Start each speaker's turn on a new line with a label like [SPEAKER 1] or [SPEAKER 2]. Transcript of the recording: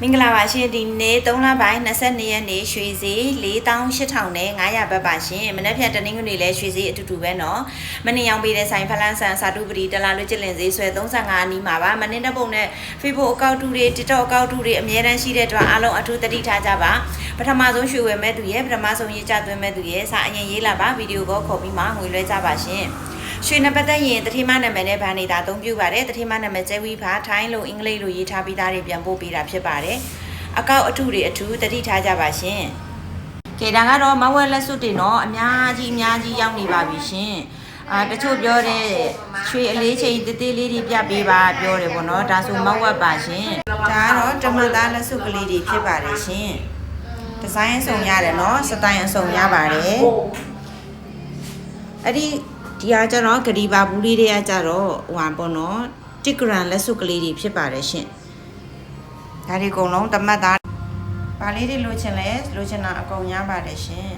[SPEAKER 1] မင်္ဂလာပါရှင်ဒီနေ့3လပိုင်း22ရက်နေ့ရွှေစည်း4800နဲ့900ဘတ်ပါရှင်မနေ့ဖြန်တနင်္ဂနွေလဲရွှေစည်းအတူတူပဲเนาะမနေ့ရောင်ပေးတဲ့ဆိုင်ဖလန်းဆန်စာတုပတိတလာလွတ်ကျလင်စည်းဆွဲ35အနီးမှာပါမနေ့တပုံနဲ့ Facebook အကောင့်တူတွေ TikTok အကောင့်တူတွေအများတန်းရှိတဲ့အတွက်အားလုံးအထူးသတိထားကြပါပထမဆုံးရွှေဝယ်မဲ့သူရဲ့ပထမဆုံးရေးကြသွင်းမဲ့သူရဲ့စာအရင်ရေးလာပါဗီဒီယိုကောခေါ်ပြီးမှငွေလွှဲကြပါရှင် ရွှေနံပါတ်သက်ရင်တတိမနာမည်နဲ့ဗန်နေတာအသုံးပြုပါတယ်တတိမနာမည်ကျဲဝီဖာထိုင်းလိုအင်္ဂလိပ်လိုရေးထားပြီးသားတွေပြန်ပို့ပေးတာဖြစ်ပါတယ်အကောက်အထုတွေအထူးတတိထားကြပါရှင်ကဲဒါကတော့မဝဲလက်စွပ်တွေတော့အများကြီးအများကြီးရောက်နေပါပြီရှင်အာတချို့ပြောတဲ့ရွှေအလေးချိန်တေးသေးလေးတွေပြပေးပါပြောတယ်ပေါ့နော်ဒါဆိုမဝက်ပါရှင်ဒါကတော့ဓမ္မသားလက်စွပ်ကလေးတွေဖြစ်ပါတယ်ရှင်ဒီဇိုင်းအစုံရတယ်နော်စတိုင်အစုံရပါတယ်အဲ့ဒီ ဒီဟာကျတော့ဂရီဘာဘူးလေးတွေကကျတော့ဟိုဟာပေါ့နော်တစ်ဂရန်လက်စွပ်ကလေးတွေဖြစ်ပါတယ်ရှင်ဒါဒီအကုန်လုံးတမတ်သားဘာလေးတွေလိုချင်လဲလိုချင်တာအကုန်ရပါတယ်ရှင်